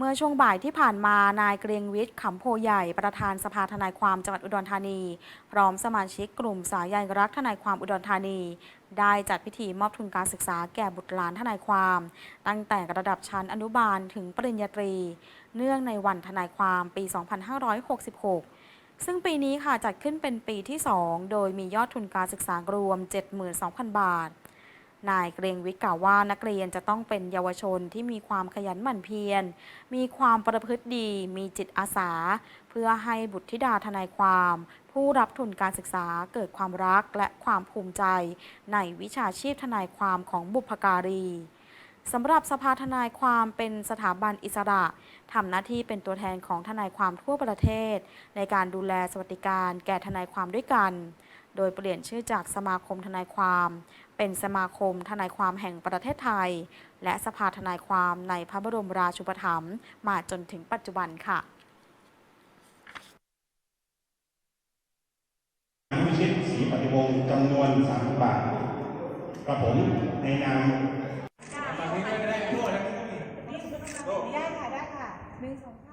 เมื่อช่วงบ่ายที่ผ่านมานายเกรียงวิทย์ขำโพใหญ่ประธานสภาทนายความจังหวัดอุดรธานี พร้อมสมาชิกกลุ่มสายันรักทนายความอุดรธานี ได้จัดพิธีมอบทุนการศึกษาแก่บุตรหลานทนายความ ตั้งแต่ระดับชั้นอนุบาลถึงปริญญาตรี เนื่องในวันทนายความปี 2566ซึ่งปีนี้ค่ะจัดขึ้นเป็นปีที่ 2 โดยมียอดทุนการศึกษารวม 72,000 บาท นายเกรียงวิทย์กล่าวว่านักเรียนจะต้องเป็นเยาวชนที่มีความขยันหมั่นเพียร มีความประพฤติดี มีจิตอาสา เพื่อให้บุตรธิดาทนายความ ผู้รับทุนการศึกษาเกิดความรักและความภูมิใจ ในวิชาชีพทนายความของบุพการีสำหรับสภาทนายความเป็นสถาบันอิสระทำหน้าที่เป็นตัวแทนของทนายความทั่วประเทศ ในการดูแลสวัสดิการแก่ทนายความด้วยกัน โดยเปลี่ยนชื่อจากสมาคมทนายความ เป็นสมาคมทนายความแห่งประเทศไทย และสภาทนายความในพระบรมราชูปถัมภ์มาจนถึงปัจจุบันค่ะวิชิตศรีปฏิวงจำนวน3บาทกระผมในนามได้ค่ะได้ค่ะหนึ่งสอง